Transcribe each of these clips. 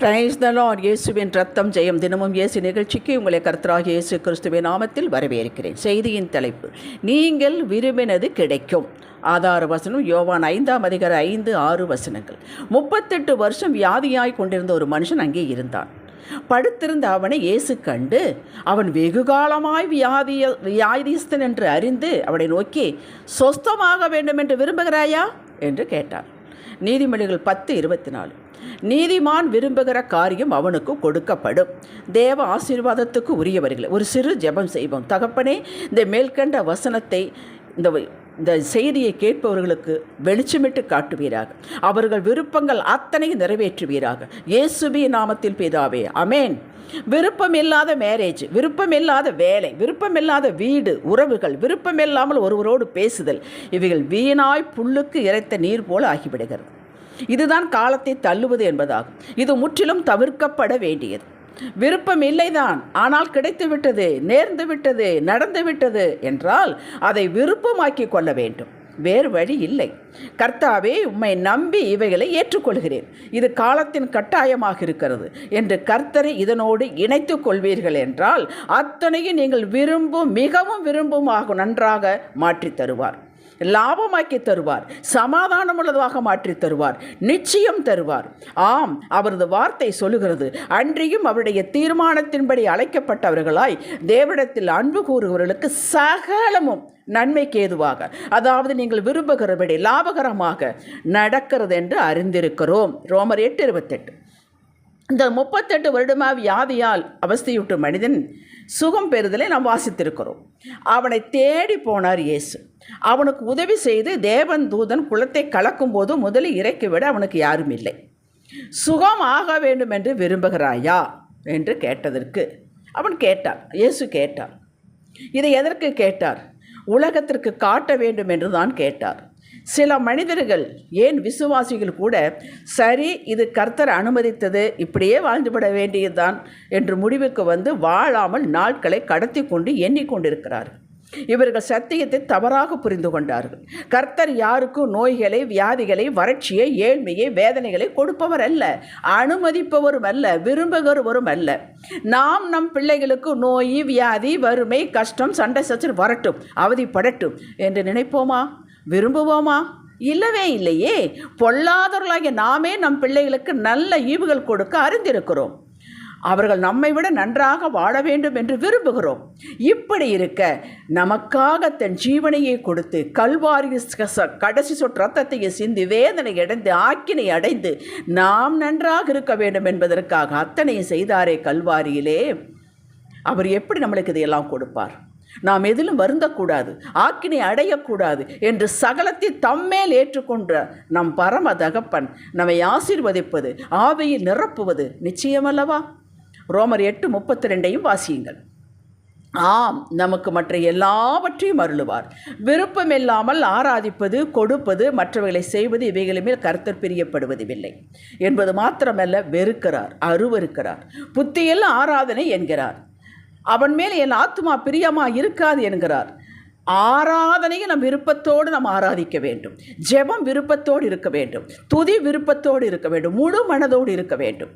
Praise the Lord இயேசுவின் ரத்தம் ஜெயம் தினமும் இயேசு நிகழ்ச்சிக்கு உங்களை கர்த்தராக இயேசு கிறிஸ்துவின் நாமத்தில் வரவேற்கிறேன். செய்தியின் தலைப்பு நீங்கள் விரும்பினது கிடைக்கும். ஆதார வசனம் யோவான் ஐந்தாம் அதிகார ஐந்து ஆறு வசனங்கள். முப்பத்தெட்டு வருஷம் வியாதியாய் கொண்டிருந்த ஒரு மனுஷன் அங்கே இருந்தான். படுத்திருந்த அவனை இயேசு கண்டு அவன் வெகு காலமாய் வியாதிய வியாதிஸ்தன் என்று அறிந்து அவனை நோக்கி சொஸ்தமாக வேண்டும் என்று விரும்புகிறாயா? என்று கேட்டான். நீதிமொழிகள் பத்து இருபத்தி நாலு நீதிமான் விரும்புகிற காரியம் அவனுக்கு கொடுக்கப்படும். தேவ ஆசீர்வாதத்துக்கு உரியவர்கள் ஒரு சிறு ஜெபம் செய்வோம். தகப்பனே இந்த மேல்கண்ட வசனத்தை இந்த இந்த செய்தியை கேட்பவர்களுக்கு வெளிச்சமிட்டு காட்டுவீராக. அவர்கள் விருப்பங்கள் அத்தனை நிறைவேற்றுவீராக. இயேசுபி நாமத்தில் பிதாவே அமேன் விருப்பமில்லாத மேரேஜ் விருப்பமில்லாத வேலை விருப்பமில்லாத வீடு உறவுகள் விருப்பமில்லாமல் ஒருவரோடு பேசுதல் இவைகள் வீணாய் புல்லுக்கு இறைத்த நீர் போல ஆகிவிடுகிறது. இதுதான் காலத்தை தள்ளுவது என்பதாகும். இது முற்றிலும் தவிர்க்கப்பட வேண்டியது. விருப்பம் இல்லைதான். ஆனால் கிடைத்து விட்டது நேர்ந்து விட்டது நடந்து விட்டது என்றால் அதை விருப்பமாக்கி கொள்ள வேண்டும். வேறு வழி இல்லை. கர்த்தாவே உம்மை நம்பி இவைகளை ஏற்றுக்கொள்கிறேன். இது காலத்தின் கட்டாயமாக இருக்கிறது என்று கர்த்தரை இதனோடு இணைத்து கொள்வீர்கள் என்றால் அத்தனையும் நீங்கள் விரும்பும் மிகவும் விரும்புமாக நன்றாக மாற்றித் தருவார். லாபமாக்கி தருவார் சமாதானமுள்ளதாக மாற்றி தருவார் நிச்சயம் தருவார். ஆம் அவரது வார்த்தை சொல்லுகிறது அன்றியும் அவருடைய தீர்மானத்தின்படி அழைக்கப்பட்டவர்களாய் தேவனிடத்தில் அன்பு கூறுகிறவர்களுக்கு சகலமும் நன்மைக்கு ஏதுவாக. அதாவது நீங்கள் விரும்புகிறபடி லாபகரமாக நடக்கிறது என்று அறிந்திருக்கிறோம். ரோமர் எட்டு இருபத்தெட்டு. இந்த முப்பத்தெட்டு வருடமா வியாதியால் அவஸ்தையுற்ற மனிதன் சுகம் பெறுதலை நாம் வாசித்திருக்கிறோம். அவனை தேடி போனார் இயேசு. அவனுக்கு உதவி செய்து தேவன் தூதன் குளத்தை கலக்கும்போது முதலில் இறக்கி விட அவனுக்கு யாரும் இல்லை. சுகம் ஆக வேண்டும் என்று விரும்புகிறாயா? என்று கேட்டதற்கு அவன் கேட்டான். இயேசு கேட்டார். இதை எதற்கு கேட்டார்? உலகத்திற்கு காட்ட வேண்டும் என்று தான் கேட்டார். சில மனிதர்கள் ஏன் விசுவாசிகள் கூட சரி இது கர்த்தர் அனுமதித்தது இப்படியே வாழ்ந்துவிட வேண்டியதுதான் என்று முடிவுக்கு வந்து வாழாமல் நாட்களை கடத்தி கொண்டு எண்ணிக்கொண்டிருக்கிறார்கள். இவர்கள் சத்தியத்தை தவறாக புரிந்து கொண்டார்கள். கர்த்தர் யாருக்கும் நோய்களை வியாதிகளை வறட்சியை ஏழ்மையை வேதனைகளை கொடுப்பவர் அல்ல. அனுமதிப்பவரும் அல்ல விரும்புகிறவரும் அல்ல. நாம் நம் பிள்ளைகளுக்கு நோய் வியாதி வறுமை கஷ்டம் சண்டை சச்சர் வரட்டும் அவதிப்படட்டும் என்று நினைப்போமா? விரும்புவோமா? இல்லவே இல்லையே. பொல்லாதவர்களாகிய நாமே நம் பிள்ளைகளுக்கு நல்ல ஈவுகள் கொடுக்க அறிந்திருக்கிறோம். அவர்கள் நம்மை விட நன்றாக வாழ வேண்டும் என்று விரும்புகிறோம். இப்படி இருக்க நமக்காக தன் ஜீவனையை கொடுத்து கல்வாரி கடைசி சொட்டு ரத்தத்தையே சிந்தி வேதனை அடைந்து ஆக்கினை அடைந்து நாம் நன்றாக இருக்க வேண்டும் என்பதற்காக அத்தனை செய்தாரே கல்வாரியிலே. அவர் எப்படி நம்மளுக்கு இதையெல்லாம் கொடுப்பார்? நாம் எதிலும் வருந்தக்கூடாது ஆக்கினை அடையக்கூடாது என்று சகலத்தை தம்மேல் ஏற்றுக்கொண்ட நம் பரம தகப்பன் நம்மை ஆசீர்வதிப்பது ஆவையில் நிரப்புவது நிச்சயமல்லவா? ரோமர் எட்டு முப்பத்தி ரெண்டையும் வாசியுங்கள். ஆம் நமக்கு மற்ற எல்லாவற்றையும் அருளுவார். விருப்பமில்லாமல் ஆராதிப்பது கொடுப்பது மற்றவைகளை செய்வது இவைகளுமே கருத்தர் பிரியப்படுவதில்லை என்பது மாத்திரமல்ல வெறுக்கிறார் அருவருக்கிறார். புத்தியில் ஆராதனை என்கிறார். அவன் மேல் என் ஆத்மா பிரியமாக இருக்காது என்கிறார். ஆராதனையை நம் விருப்பத்தோடு நாம் ஆராதிக்க வேண்டும். ஜெபம் விருப்பத்தோடு இருக்க வேண்டும். துதி விருப்பத்தோடு இருக்க வேண்டும். முழு மனதோடு இருக்க வேண்டும்.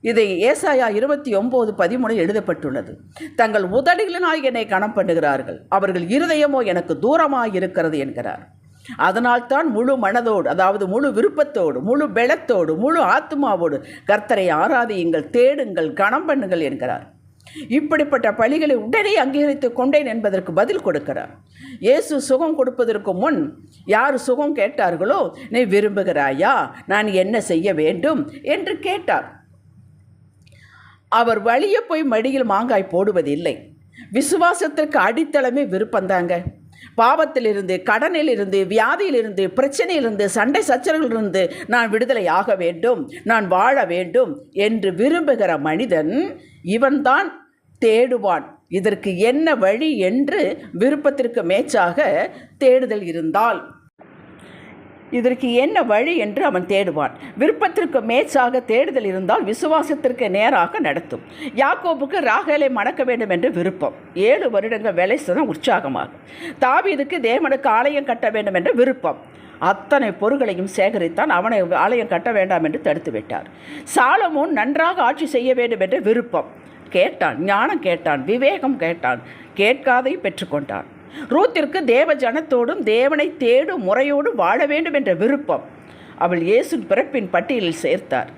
இதை ஏசாயா இருபத்தி ஒம்பது பதிமூணு எழுதப்பட்டுள்ளது. தங்கள் உதடுகளினால் என்னை கணம் பண்ணுகிறார்கள். அவர்கள் இருதயமோ எனக்கு தூரமாக இருக்கிறது என்கிறார். அதனால்தான் முழு மனதோடு அதாவது முழு விருப்பத்தோடு முழு பெலத்தோடு முழு ஆத்மாவோடு கர்த்தரை ஆராதியுங்கள் தேடுங்கள் கணம் பண்ணுங்கள் என்கிறார். இப்படிப்பட்ட பழிகளை உடனே அங்கீகரித்து கொண்டேன் என்பதற்கு பதில் கொடுக்கிறார். இயேசு சுகம் கொடுப்பதற்கு முன் யார் சுகம் கேட்டார்களோ நீ விரும்புகிறாயா? நான் என்ன செய்ய வேண்டும்? என்று கேட்டார். அவர் வழியே போய் மடியில் மாங்காய் போடுவதில்லை. விசுவாசத்திற்கு அடித்தளமே விருப்பந்தாங்க பாவத்திலிருந்து கடனிலிருந்து வியாதியிலிருந்து பிரச்சனையிலிருந்து சண்டை சச்சரவிலிருந்து நான் விடுதலை ஆக வேண்டும் நான் வாழ வேண்டும் என்று விரும்புகிற மனிதன் இவன்தான் தேடுவான். இதற்கு என்ன வழி என்று விருப்பத்திற்கு மேச்சாக தேடுதல் இருந்தால். இதற்கு என்ன வழி என்று அவன் தேடுவான். விருப்பத்திற்கு மேச்சாக தேடுதல் இருந்தால் விசுவாசத்திற்கு நேராக நடத்தும். யாக்கோபுக்கு ராகேலை மணக்க வேண்டும் என்று விருப்பம். ஏழு வருடங்கள் வேலை செய்த உற்சாகமாகும் தாவீதுக்கு தேவனுக்கு ஆலயம் கட்ட வேண்டும் என்ற விருப்பம். அத்தனை பொருள்களையும் சேகரித்தான் அவனை ஆலயம் கட்ட வேண்டாம் என்று தடுத்து விட்டார் சாலமோன் நன்றாக ஆட்சி செய்ய வேண்டும் என்ற விருப்பம். கேட்டான் ஞானம் கேட்டான் விவேகம் கேட்டான் கேட்காதை பெற்றுக்கொண்டான். ரூத்திற்கு தேவ ஜனத்தோடும் தேவனை தேடும் முறையோடு வாழ வேண்டும் என்ற விருப்பம் அவள் இயேசு பிறப்பின் பட்டியலில் சேர்த்தார்.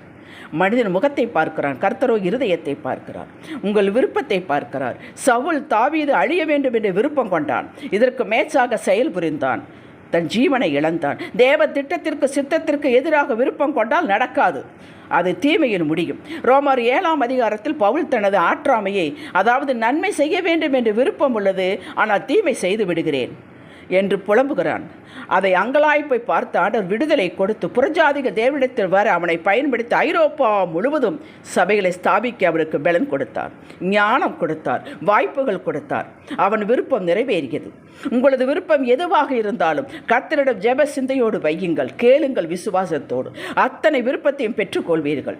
மனிதன் முகத்தை பார்க்கிறான் கர்த்தரோ இருதயத்தை பார்க்கிறார் உங்கள் விருப்பத்தை பார்க்கிறார். சவுல் தாவீது அழிய வேண்டும் என்று விருப்பம் கொண்டான் இதற்கு மேச்சாக செயல் புரிந்தான். தன் ஜீவனை இழந்தான். தேவ திட்டத்திற்கு சித்தத்திற்கு எதிராக விருப்பம் கொண்டால் நடக்காது. அது தீமையில் முடியும். ரோமர் ஏழாம் அதிகாரத்தில் பவுல் தனது ஆற்றாமையை அதாவது நன்மை செய்ய வேண்டும் என்று விருப்பம் உள்ளது ஆனால் தீமை செய்து விடுகிறேன். என்று புலம்புகிறான். அதை அங்கலாய்ப்பை பார்த்து ஆண்டவர் விடுதலை கொடுத்து புறஜாதிக தேவனிடத்தில் வர அவனை பயன்படுத்தி ஐரோப்பா முழுவதும் சபைகளை ஸ்தாபிக்க அவருக்கு பலன் கொடுத்தார். ஞானம் கொடுத்தார். வாய்ப்புகள் கொடுத்தார். அவன் விருப்பம் நிறைவேறியது. உங்களது விருப்பம் எதுவாக இருந்தாலும் கர்த்தரிடம் ஜெப சிந்தையோடு வையுங்கள். கேளுங்கள் விசுவாசத்தோடு. அத்தனை விருப்பத்தையும் பெற்றுக்கொள்வீர்கள்.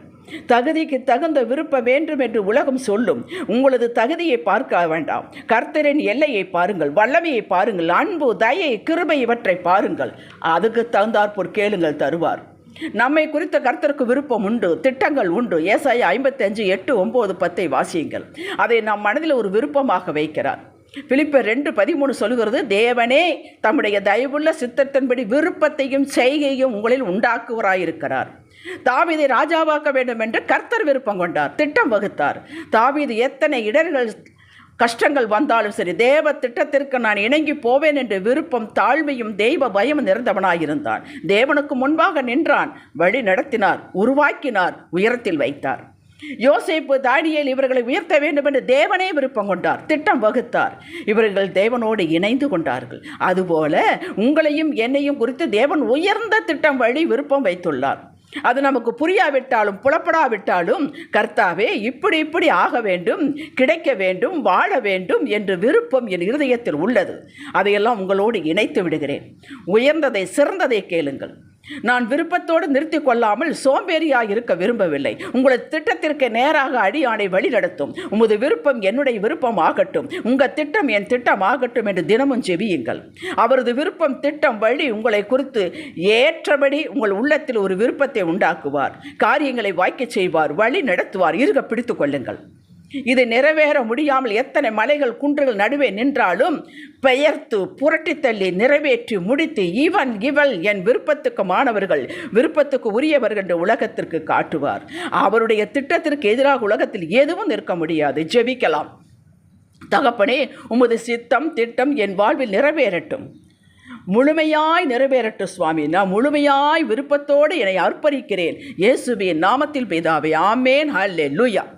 தகுதிக்கு தகுந்த விருப்பம் வேண்டும் என்று உலகம் சொல்லும். உங்களது தகுதியை பார்க்க வேண்டாம். கர்த்தரின் எல்லையை பாருங்கள் வல்லமையை பாருங்கள் அன்பு தயை கிருபை இவற்றை பாருங்கள். அதுக்கு தகுந்தாற்போர் கேளுங்கள் தருவார். நம்மை குறித்த கர்த்தருக்கு விருப்பம் உண்டு திட்டங்கள் உண்டு. ஏசாய ஐம்பத்தஞ்சு எட்டு ஒம்பது பத்தை வாசியுங்கள். அதை நம் மனதில் ஒரு விருப்பமாக வைக்கிறார். பிலிப்பர் ரெண்டு பதிமூணு சொல்கிறது தேவனே தம்முடைய தயவுள்ள சித்தத்தின்படி விருப்பத்தையும் செய்கையும் உங்களில் உண்டாக்குவராயிருக்கிறார். தாவீதை ராஜாவாக்க வேண்டும் என்று கர்த்தர் விருப்பம் கொண்டார் திட்டம் வகுத்தார். தாவீது எத்தனை இடர்கள் கஷ்டங்கள் வந்தாலும் சரி தேவ திட்டத்திற்கு நான் இணங்கி போவேன் என்ற விருப்பம் தாழ்மையும் தெய்வ பயம் நிறைந்தவனாயிருந்தான். தேவனுக்கு முன்பாக நின்றான் வழி நடத்தினார் உருவாக்கினார் உயரத்தில் வைத்தார். யோசேப்பு தானியல் இவர்களை உயர்த்த வேண்டும் என்று தேவனே விருப்பம் கொண்டார் திட்டம் வகுத்தார். இவர்கள் தேவனோடு இணைந்து கொண்டார்கள். அதுபோல உங்களையும் என்னையும் குறித்து தேவன் உயர்ந்த திட்டம் வழி விருப்பம் வைத்துள்ளார். அது நமக்கு புரியாவிட்டாலும் புலப்படாவிட்டாலும் கர்த்தாவே இப்படி இப்படி ஆக வேண்டும் கிடைக்க வேண்டும் வாழ வேண்டும் என்று விருப்பம் என் இருதயத்தில் உள்ளது. அதையெல்லாம் உங்களோடு இணைத்து விடுகிறேன். உயர்ந்ததை சிறந்ததை கேளுங்கள். நான் விருப்பத்தோடு நிறுத்திக் கொள்ளாமல் சோம்பேறியாக இருக்க விரும்பவில்லை. உங்களது திட்டத்திற்கு நேராக அடியானை வழி நடத்தும் உமது விருப்பம் என்னுடைய விருப்பம் ஆகட்டும் உங்கள் திட்டம் என் திட்டம் ஆகட்டும் என்று தினமும் ஜெபியுங்கள். அவரது விருப்பம் திட்டம் வழி உங்களை குறித்து ஏற்றபடி உங்கள் உள்ளத்தில் ஒரு விருப்பத்தை உண்டாக்குவார். காரியங்களை வாய்க்கச் செய்வார் வழி நடத்துவார். இருக பிடித்துக் கொள்ளுங்கள். இது நிறைவேற முடியாமல் எத்தனை மலைகள் குன்றுகள் நடுவே நின்றாலும் பெயர்த்து புரட்டி தள்ளி நிறைவேற்றி முடித்து இவன் இவள் என் விருப்பத்துக்கு மாணவர்கள் விருப்பத்துக்கு உரியவர்கள் என்று உலகத்திற்கு காட்டுவார். அவருடைய திட்டத்திற்கு எதிராக உலகத்தில் எதுவும் நிற்க முடியாது. ஜெபிக்கலாம். தகப்பனே உமது சித்தம் திட்டம் என் வாழ்வில் நிறைவேறட்டும். முழுமையாய் நிறைவேறட்டும் சுவாமி. நான் முழுமையாய் விருப்பத்தோடு என்னை அர்ப்பணிக்கிறேன். இயேசுவின் நாமத்தில் பிதாவே. ஆமேன். ஹல்லே லூயா